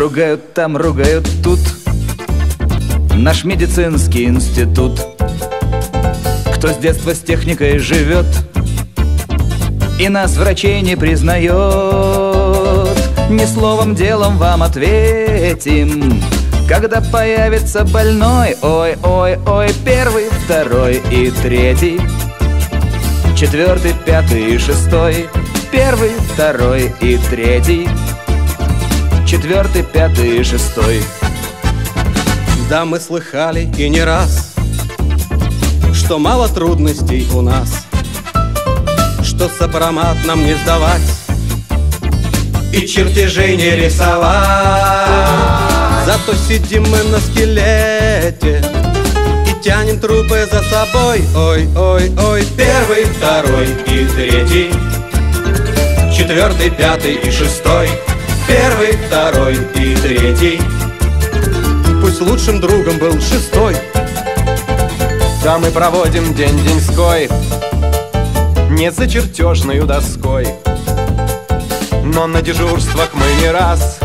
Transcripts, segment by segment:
Ругают там, ругают тут. Наш медицинский институт. Кто с детства с техникой живет И нас врачей не признает. Ни словом, делом вам ответим. Когда появится больной Ой, ой, ой, первый, второй и третий. Четвертый, пятый и шестой. Первый, второй и третий Четвертый, пятый и шестой. Да, мы слыхали и не раз Что мало трудностей у нас Что сопромат нам не сдавать И чертежей не рисовать. Зато сидим мы на скелете И тянем трупы за собой. Ой, ой, ой Первый, второй и третий Четвертый, пятый и шестой Первый, второй и третий. Пусть лучшим другом был шестой. Да, мы проводим день деньской. Не за чертежную доской. Но на дежурствах мы не раз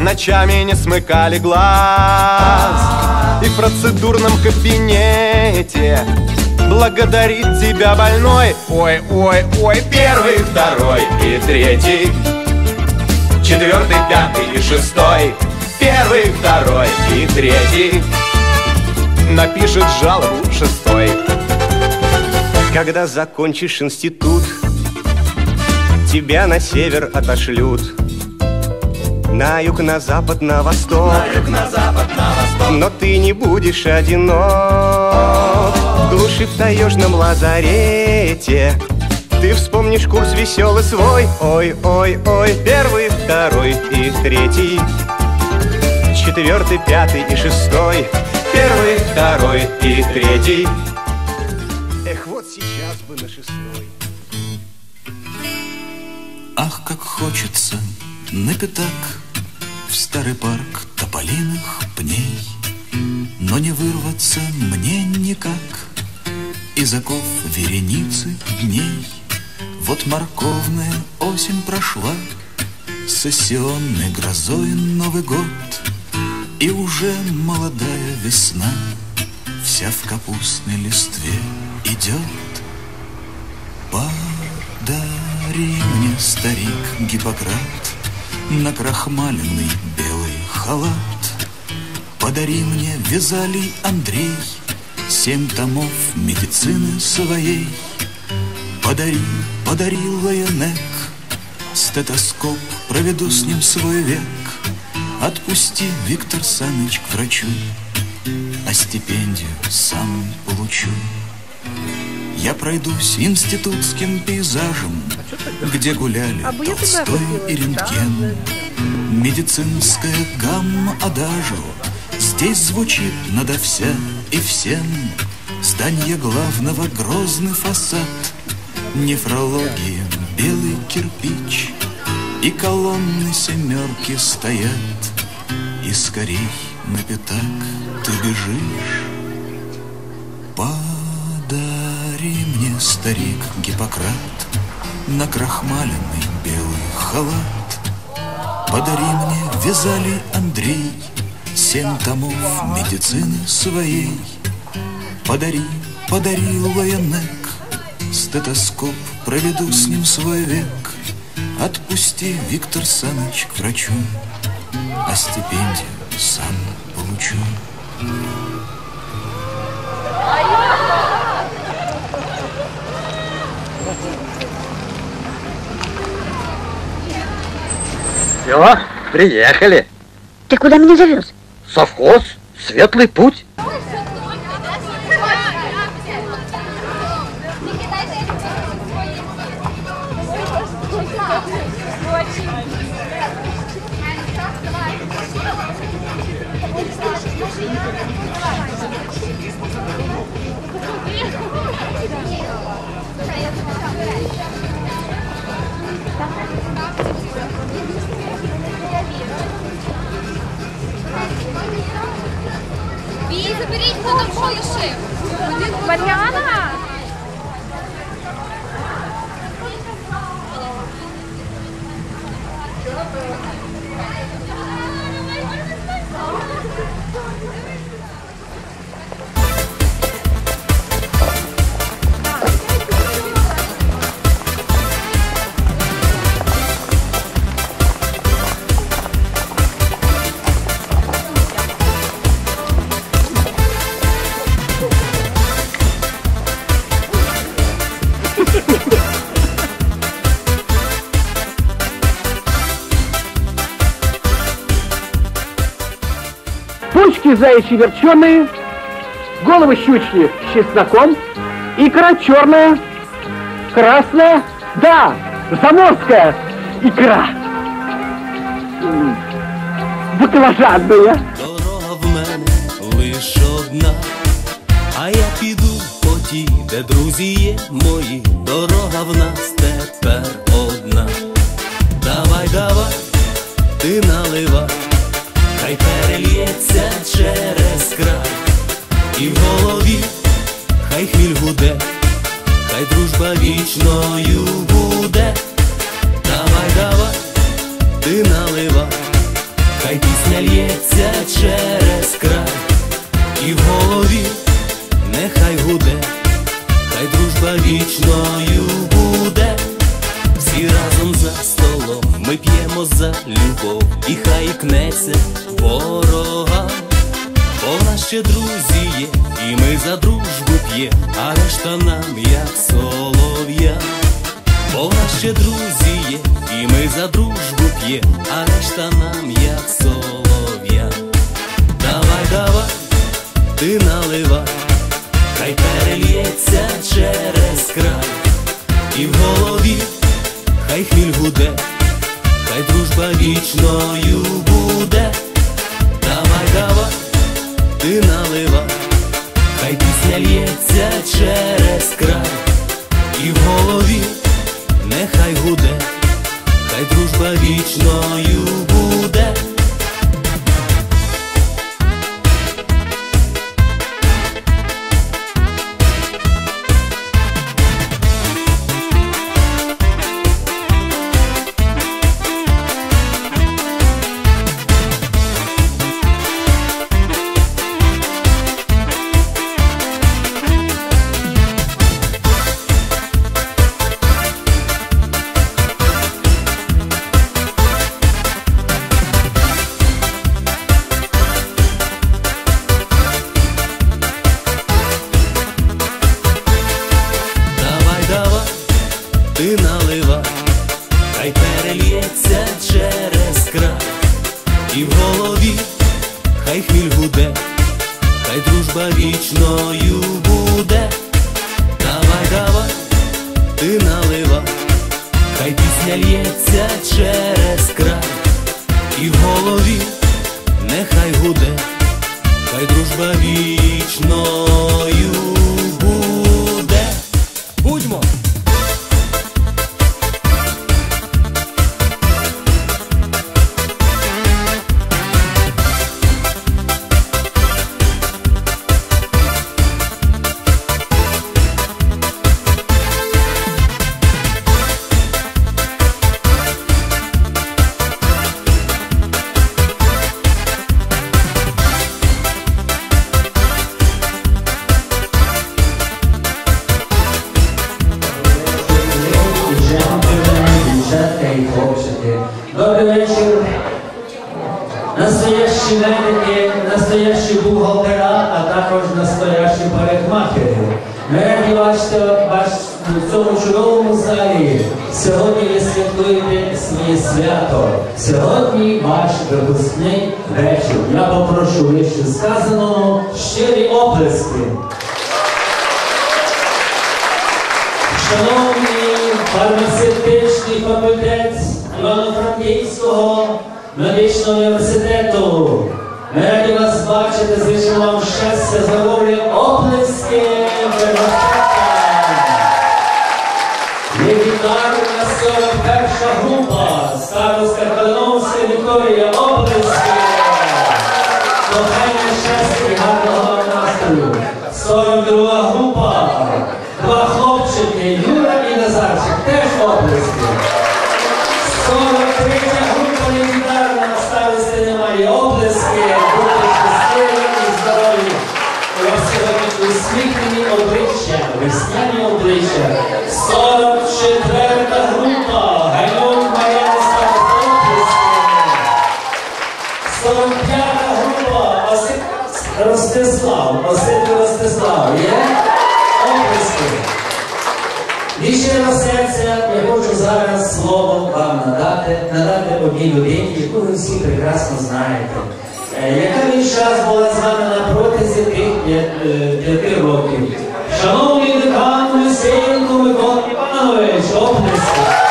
Ночами не смыкали глаз. И в процедурном кабинете Благодарит тебя больной. Ой, ой, ой, Первый, второй и третий Четвертый, пятый и шестой. Первый, второй и третий. Напишет жалобу шестой. Когда закончишь институт Тебя на север отошлют. На юг, на запад, на восток. На юг, на запад, на восток. Но ты не будешь одинок. Глуши в таежном лазарете Ты вспомнишь курс веселый свой. Ой, ой, ой, первый, второй и третий. Четвертый, пятый и шестой. Первый, второй и третий. Эх, вот сейчас бы на шестой. Ах, как хочется на пятак В старый парк тополиных пней. Но не вырваться мне никак Из оков вереницы дней Вот морковная осень прошла Сессионной грозой Новый год И уже молодая весна Вся в капустной листве идет Подари мне, старик Гиппократ, Накрахмаленный белый халат. Подари мне, Вязалий Андрей, Семь томов медицины своей. Подари, подари Лайонек, Стетоскоп, проведу с ним свой век. Отпусти, Виктор Саныч, к врачу, А стипендию сам получу. Я пройдусь институтским пейзажем, Где гуляли А Толстой и Рентген. Медицинская гамма адажу Здесь звучит надо вся и всем. Здание главного грозный фасад, Нефрология, белый кирпич, И колонны семерки стоят, И скорей на пятак ты бежишь. Подари мне, старик Гиппократ, Накрахмаленный белый халат. Подари мне, Вязалий Андрей, Семь томов медицины своей. Подари, подари Лайонек, Стетоскоп, проведу с ним свой век. Отпусти, Виктор Саныч, к врачу, А стипендию сам получу. Все, приехали. Ты куда меня завез? Совхоз, светлый путь. Заберіть, хто там що лишив. Мар'яна! Почки заячьи верченые, головы щучьи с чесноком, икра черная, красная, да, заморская икра. М, Баклажанная. Дорога в мене лиш одна, а я піду по тій, де друзі є мої. Дорога в нас ворога, бо нас ще друзі є, і ми за дружбу п'ємо, а решта нам як солов'я. Бо нас ще друзі є, і ми за дружбу п'є, а решта нам як солов'я. Давай, давай, ти наливай, хай перельється через край, і в голові хай хвіль гуде, хай дружба вічною буде. Ти налива, хай пісня лється через край, і в голові нехай гуде, хай дружба вічною хай перельється через край, і в голові хай хвіль гуде, хай дружба вічною буде. Давай, давай, ти наливай, хай пісня лється через край, і в голові нехай гуде, хай дружба вічною Добрий вечір. Настоящі медики, настоящі бухгалтера, а також настоящі парикмахери. Раді бачити вас у цьому чудовому залі. Сьогодні ви святкуєте своє свято. Сьогодні ваш випускний вечір. Я попрошу вище сказаного щирі оплески. Шановний фармацевтичний факультет Івано-Франківського медичного університету, раді вас бачити, зичимо вам щастя, здоров'я, оплески, Легендарна 41 група, староста Калиновська Вікторія, оплески, Ростислав, Осип Ростислав, є? Оплески. Від щирого серця я хочу зараз слово вам надати, надати одній людині, яку ви всі прекрасно знаєте. е, яка весь час була з вами на протязі тих е, п'яти років. Шановний декан Лисенко Микола Іванович, оплески.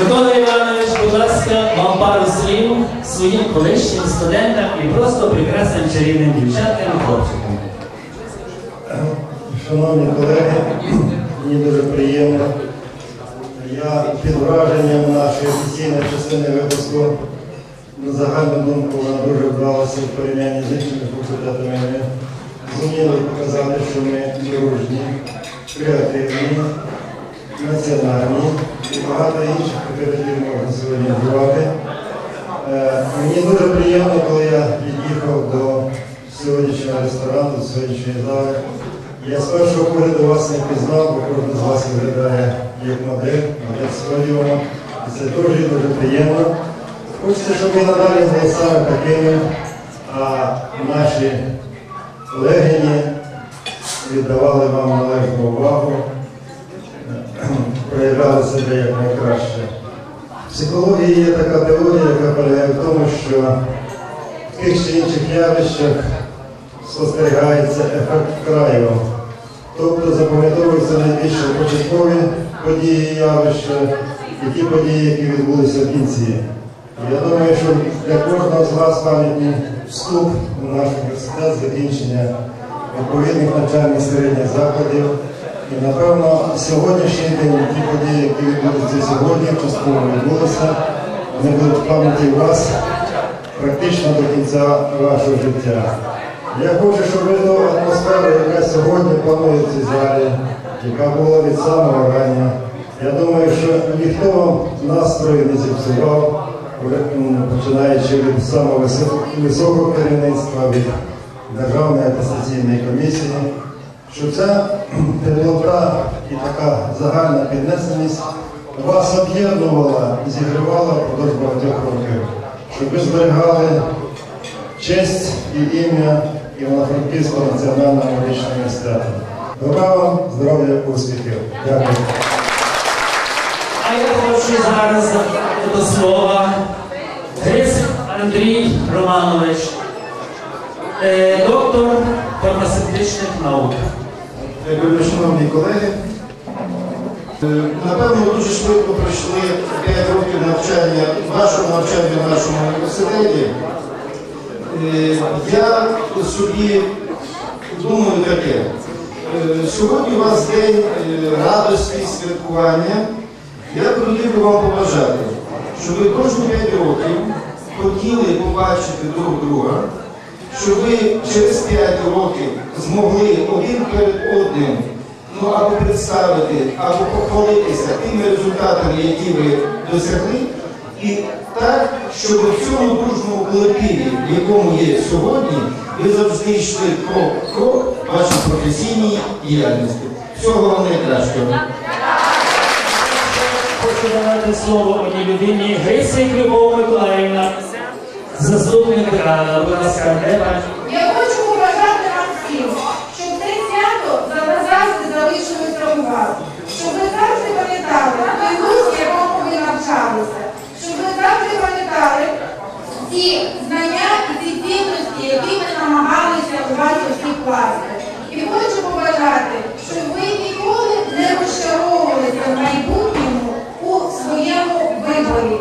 Микола Іванович, будь ласка, вам пару слів своїм колишнім студентам і просто прекрасним чарівним дівчаткам і хлопчикам. Шановні колеги, мені дуже приємно. Я під враженням нашої офіційної частини випуску на загальну думку вона дуже вдалася в порівнянні з іншими факультетами. Зуміли показати, що ми дружні, креативні, національні і багато інших кооперативів можна сьогодні вживати. Е, Мені дуже приємно, коли я під'їхав до сьогоднішнього ресторану, до сьогоднішньої зали. Я з першого погляду вас не пізнав, бо кожен з вас виглядає як модель, модель сходіума. І це дуже дуже приємно. Хочеться, щоб ви надалі були саме такими, а наші легені віддавали вам належну увагу, проявляли себе як найкраще. В психології є така теорія, яка полягає в тому, що в тих чи інших явищах спостерігається ефект краю. Тобто запам'ятовуються найбільше початкові події явища і ті події, які відбулися в кінці. Я думаю, що для кожного з вас пам'ятний вступ у наш університет, закінчення відповідних навчальних середніх закладів. І напевно сьогоднішній день, ті події, які відбудуться сьогодні, частково відбулися, вони будуть в пам'яті вас практично до кінця вашого життя. Я хочу, щоб ви ту атмосферу, яка сьогодні панує в цій залі, яка була від самого рання. Я думаю, що ніхто вам настрою не зіпсував, починаючи від самого високого керівництва, від Державної атестаційної комісії, що ця теплота і така загальна піднесеність вас об'єднувала і зігрівала впродовж багатьох років, щоб ви зберігали честь і ім'я Івано-Франківського національного медичного університету. Добра вам, здоров'я, успіхів. Дякую. А я хочу зараз до слова Гриць Андрій Романович, е, фармацевтичних наук. Дякую, шановні колеги. Е, Напевно, дуже швидко пройшли 5 років навчання, вашого навчання в нашому університеті. Е, Я собі думаю таке. Е, Сьогодні у вас день радості, святкування. Я хотів би вам побажати, щоб ви кожні 5 років хотіли побачити друг друга, щоб ви через 5 років змогли один перед одним ну, або представити, або похвалитися тими результатами, які ви досягли, і так, щоб в цьому дружному колективі, в якому є сьогодні, ви завжди йшли крок крок вашій професійній діяльності. Всього вам найкращого. Хочу надати слово одній людині Грицик Любов Миколаївна, заступник Луганська Дева. Я хочу побажати вам всім, щоб те свято завжди у вас, щоб ви завжди пам'ятали той дух, якому ви навчалися, щоб ви завжди пам'ятали ці знання і ті цінності, які ми намагалися у вас усіх класти. І хочу побажати, щоб ви ніколи не розчаровувалися в майбутньому у своєму виборі.